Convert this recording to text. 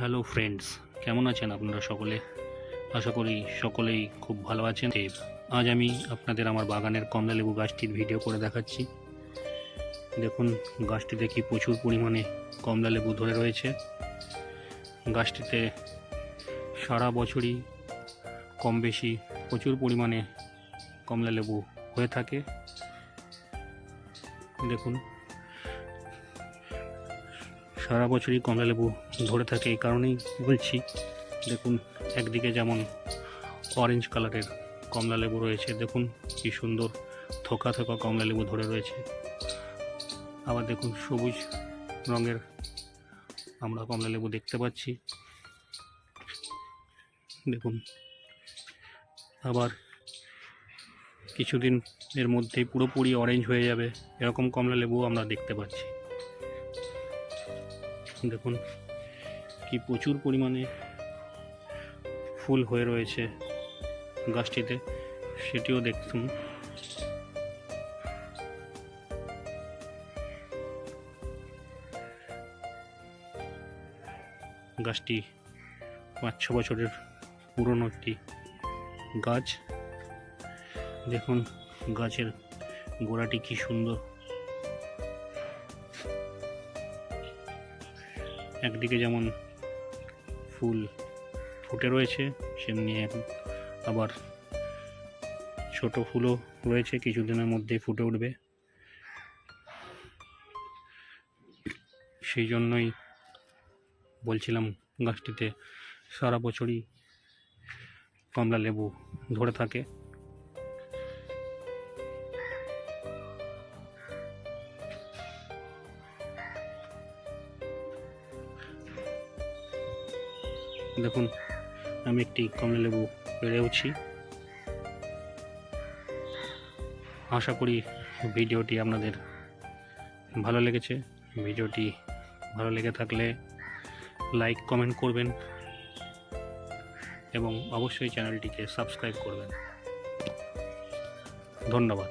Hello friends কেমন আছেন আপনারা সকলে? আশা করি সকলেই খুব ভালো আছেন। আজ আমি আপনাদের আমার বাগানের কমলা লেবু গাছটির ভিডিও করে দেখাচ্ছি। দেখুন, গাছটিতে কি প্রচুর পরিমাণে কমলা লেবু ধরে রয়েছে। গাছটিতে সারা বছরই কম বেশি প্রচুর পরিমাণে কমলা লেবু হয়ে থাকে। দেখুন সারা বছরই কমলা লেবু ধরে থাকে, এই কারণেই বলছি, দেখুন, একদিকে যেমন অরেঞ্জ কালারের কমলা লেবু রয়েছে, দেখুন কি সুন্দর থোকা থোকা কমলা লেবু ধরে রয়েছে। আবার দেখুন, সবুজ রঙের আমরা কমলা লেবু দেখতে পাচ্ছি। দেখুন, আবার কিছুদিন এর মধ্যেই পুরোপুরি অরেঞ্জ হয়ে যাবে, এরকম কমলা লেবু আমরা দেখতে পাচ্ছি। দেখুন কি প্রচুর পরিমাণে ফুল হয়ে রয়েছে গাছটিতে, সেটিও দেখুন। গাছটি পাঁচ ছ বছরের পুরনো একটি গাছ। দেখুন গাছের গোড়াটি কি সুন্দর। একদিকে যেমন ফুল ফুটে রয়েছে, সেমনি আবার ছোট ফুলও রয়েছে, কিছুদিনের মধ্যেই ফুটে উঠবে। সেই জন্যই বলছিলাম গাছটিতে সারা বছরই কমলা লেবু ধরে থাকে। দেখুন, আমি একটি কমলা লেবু পেরেওছি আশা করি ভিডিওটি আপনাদের ভালো লেগেছে। ভিডিওটি ভালো লেগে থাকলে লাইক, কমেন্ট করবেন এবং অবশ্যই চ্যানেলটিকে সাবস্ক্রাইব করবেন। ধন্যবাদ।